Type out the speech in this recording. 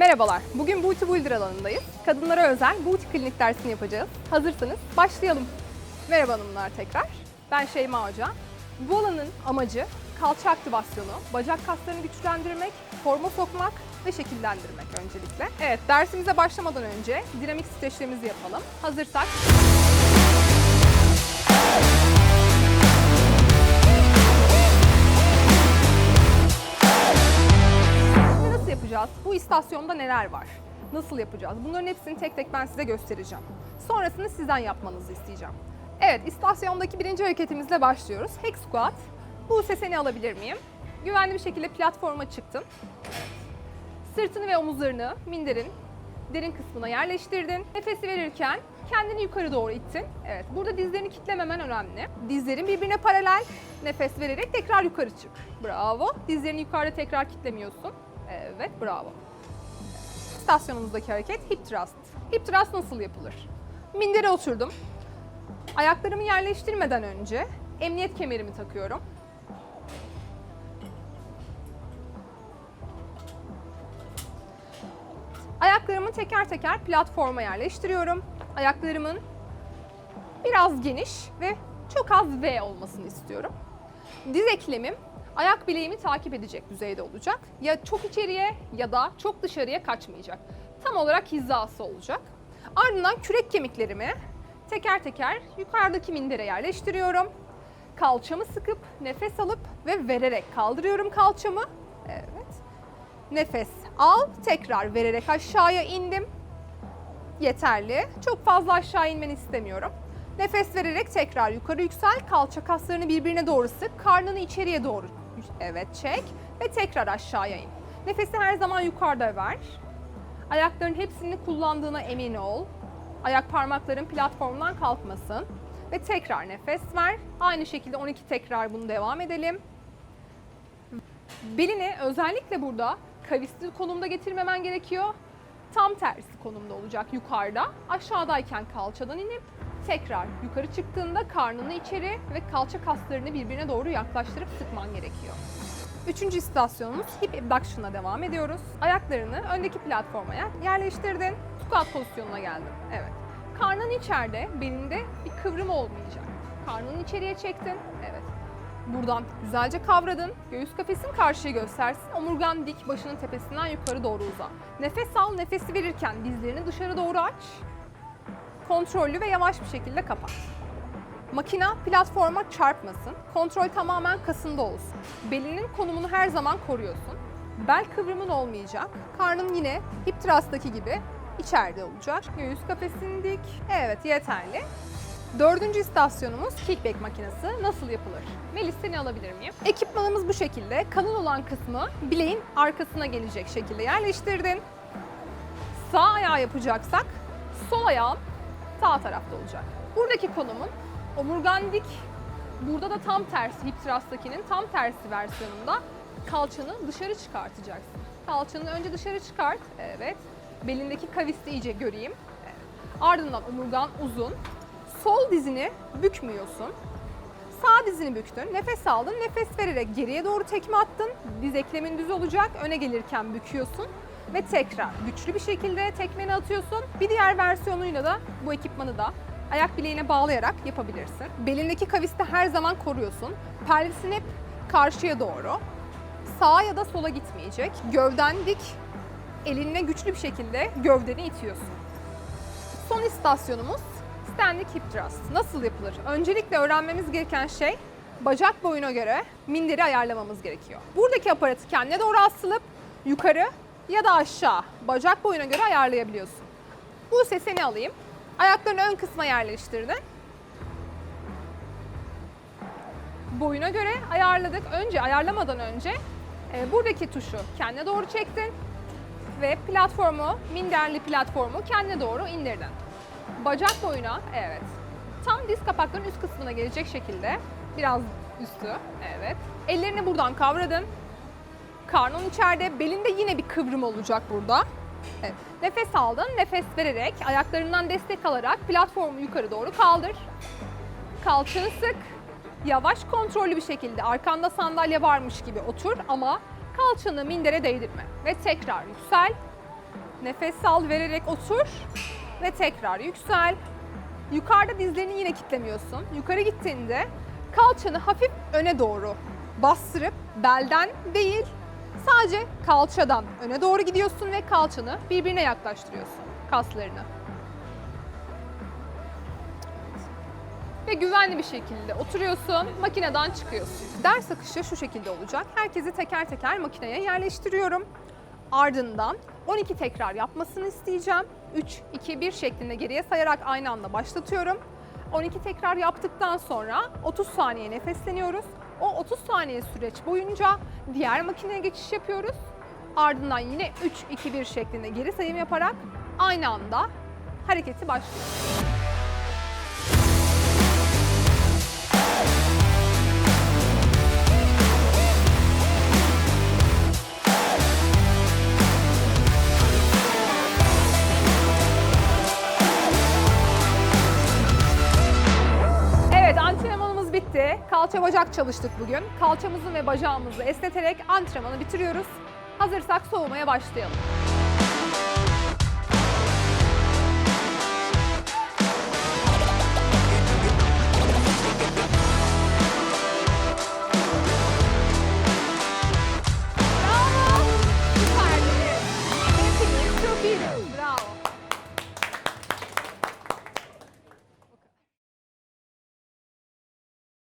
Merhabalar, bugün Booty Builder alanındayız. Kadınlara özel Booty klinik dersini yapacağız. Hazırsanız başlayalım. Merhaba hanımlar tekrar. Ben Şeyma Hoca. Bu alanın amacı kalça aktivasyonu, bacak kaslarını güçlendirmek, forma sokmak ve şekillendirmek öncelikle. Evet, dersimize başlamadan önce dinamik streçlerimizi yapalım. Hazırsak yapacağız? Bu istasyonda neler var? Nasıl yapacağız? Bunların hepsini tek tek ben size göstereceğim. Sonrasını sizden yapmanızı isteyeceğim. Evet, istasyondaki birinci hareketimizle başlıyoruz. Hack squat. Bu sesini alabilir miyim? Güvenli bir şekilde platforma çıktın. Sırtını ve omuzlarını minderin derin kısmına yerleştirdin. Nefesi verirken kendini yukarı doğru ittin. Evet, burada dizlerini kitlememen önemli. Dizlerin birbirine paralel. Nefes vererek tekrar yukarı çık. Bravo. Dizlerini yukarıda tekrar kitlemiyorsun. Evet, bravo. İstasyonumuzdaki hareket hip thrust. Hip thrust nasıl yapılır? Mindere oturdum. Ayaklarımı yerleştirmeden önce emniyet kemerimi takıyorum. Ayaklarımı teker teker platforma yerleştiriyorum. Ayaklarımın biraz geniş ve çok az V olmasını istiyorum. Diz eklemim ayak bileğimi takip edecek düzeyde olacak. Ya çok içeriye ya da çok dışarıya kaçmayacak. Tam olarak hizası olacak. Ardından kürek kemiklerimi teker teker yukarıdaki mindere yerleştiriyorum. Kalçamı sıkıp nefes alıp ve vererek kaldırıyorum kalçamı. Evet. Nefes al, tekrar vererek aşağıya indim. Yeterli. Çok fazla aşağı inmeni istemiyorum. Nefes vererek tekrar yukarı yüksel. Kalça kaslarını birbirine doğru sık. Karnını içeriye doğru evet çek ve tekrar aşağıya in. Nefesi her zaman yukarıda ver. Ayakların hepsini kullandığına emin ol. Ayak parmakların platformdan kalkmasın. Ve tekrar nefes ver. Aynı şekilde 12 tekrar bunu devam edelim. Belini özellikle burada kavisli konumda getirmemen gerekiyor. Tam tersi konumda olacak yukarıda. Aşağıdayken kalçadan inip tekrar yukarı çıktığında karnını içeri ve kalça kaslarını birbirine doğru yaklaştırıp sıkman gerekiyor. Üçüncü istasyonumuz hip abduction'a devam ediyoruz. Ayaklarını öndeki platformaya yerleştirdin. Squat pozisyonuna geldin. Evet. Karnın içeride, belinde bir kıvrım olmayacak. Karnını içeriye çektin. Evet. Buradan güzelce kavradın. Göğüs kafesin karşıya göstersin. Omurgan dik, başının tepesinden yukarı doğru uza. Nefes al, nefesi verirken dizlerini dışarı doğru aç. Kontrollü ve yavaş bir şekilde kapat. Makina platforma çarpmasın. Kontrol tamamen kasında olsun. Belinin konumunu her zaman koruyorsun. Bel kıvrımın olmayacak. Karnın yine hip thrust'taki gibi içeride olacak. Göğüs kafesin dik. Evet yeterli. Dördüncü istasyonumuz kickback makinesi. Nasıl yapılır? Melis seni alabilir miyim? Ekipmanımız bu şekilde. Kalın olan kısmı bileğin arkasına gelecek şekilde yerleştirdin. Sağ ayağı yapacaksak sol ayağın sağ tarafta olacak. Buradaki konumun omurgan dik. Burada da tam tersi hip thrust'takinin tam tersi versiyonunda kalçanı dışarı çıkartacaksın. Kalçanı önce dışarı çıkart. Evet. Belindeki kavisi iyice göreyim. Ardından omurgan uzun. Sol dizini bükmüyorsun. Sağ dizini büktün. Nefes aldın. Nefes vererek geriye doğru tekme attın. Diz eklemin düz olacak. Öne gelirken büküyorsun. Ve tekrar güçlü bir şekilde tekmeni atıyorsun. Bir diğer versiyonuyla da bu ekipmanı da ayak bileğine bağlayarak yapabilirsin. Belindeki kaviste her zaman koruyorsun. Pelvisin hep karşıya doğru. Sağa ya da sola gitmeyecek. Gövden dik. Elinle güçlü bir şekilde gövdeni itiyorsun. Son istasyonumuz standing hip thrust. Nasıl yapılır? Öncelikle öğrenmemiz gereken şey bacak boyuna göre minderi ayarlamamız gerekiyor. Buradaki aparatı kendine doğru asılıp yukarı ya da aşağı bacak boyuna göre ayarlayabiliyorsun. Bu sesini alayım. Ayaklarını ön kısma yerleştirdin. Boyuna göre ayarladık. Önce ayarlamadan önce e, buradaki tuşu kendine doğru çektin ve platformu, minderli platformu kendine doğru indirdin. Bacak boyuna, evet. Tam diz kapaklarının üst kısmına gelecek şekilde, biraz üstü, evet. Ellerini buradan kavradın. Karnın içeride, belinde yine bir kıvrım olacak burada. Evet. Nefes aldın, nefes vererek, ayaklarından destek alarak platformu yukarı doğru kaldır. Kalçanı sık, yavaş kontrollü bir şekilde arkanda sandalye varmış gibi otur ama kalçanı mindere değdirme. Ve tekrar yüksel, Nefes al vererek otur ve tekrar yüksel. Yukarıda dizlerini yine kitlemiyorsun. Yukarı gittiğinde kalçanı hafif öne doğru bastırıp belden değil sadece kalçadan öne doğru gidiyorsun ve kalçanı birbirine yaklaştırıyorsun kaslarını. Ve güvenli bir şekilde oturuyorsun, makineden çıkıyorsun. Ders akışı şu şekilde olacak. Herkesi teker teker makineye yerleştiriyorum. Ardından 12 tekrar yapmasını isteyeceğim. 3, 2, 1 şeklinde geriye sayarak aynı anda başlatıyorum. 12 tekrar yaptıktan sonra 30 saniye nefesleniyoruz. O 30 saniye süreç boyunca diğer makineye geçiş yapıyoruz. Ardından yine 3, 2, 1 şeklinde geri sayım yaparak aynı anda hareketi başlıyoruz. Kalça bacak çalıştık bugün. Kalçamızı ve bacağımızı esneterek antrenmanı bitiriyoruz. Hazırsak soğumaya başlayalım.